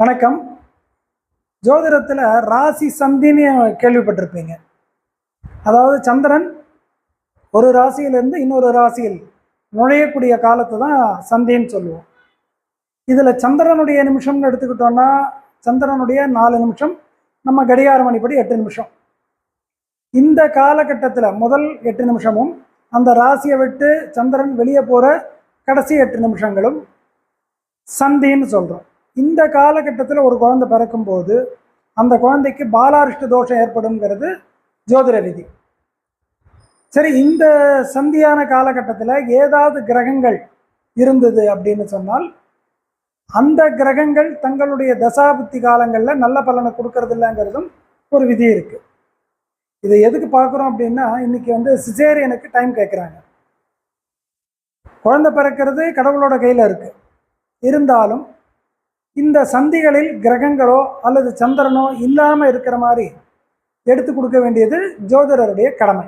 வணக்கம். ஜோதிடத்தில் ராசி சந்தின்னு கேள்விப்பட்டிருப்பீங்க. அதாவது சந்திரன் ஒரு ராசியிலிருந்து இன்னொரு ராசியில் நுழையக்கூடிய காலத்தை தான் சந்தின்னு சொல்லுவோம். இதில் சந்திரனுடைய நிமிஷம்னு எடுத்துக்கிட்டோன்னா சந்திரனுடைய நாலு நிமிஷம் நம்ம கடிகார மணிப்படி எட்டு நிமிஷம். இந்த காலகட்டத்தில் முதல் எட்டு நிமிஷமும் அந்த ராசியை விட்டு சந்திரன் வெளியே போகிற கடைசி எட்டு நிமிஷங்களும் சந்தின்னு சொல்கிறோம் இந்த காலகட்டத்தில் ஒரு குழந்தை பிறக்கும்போது அந்த குழந்தைக்கு பாலாரிஷ்ட தோஷம் ஏற்படுங்கிறது ஜோதிட விதி. சரி இந்த சந்தியான காலகட்டத்தில் ஏதாவது கிரகங்கள் இருந்தது அப்படின்னு சொன்னால் அந்த கிரகங்கள் தங்களுடைய தசாபுத்தி காலங்களில் நல்ல பலனை கொடுக்கறது இல்லைங்கிறதும் ஒரு விதி இருக்குது இதை எதுக்கு பார்க்குறோம் அப்படின்னா இன்னைக்கு வந்து சிசேரியனுக்கு டைம் கேட்குறாங்க குழந்தை பிறக்கிறது கடவுளோட கையில் இருக்குது இருந்தாலும் இந்த சந்திகளில் கிரகங்களோ அல்லது சந்திரனோ இல்லாமல் இருக்கிற மாதிரி எடுத்து கொடுக்க வேண்டியது ஜோதிடருடைய கடமை.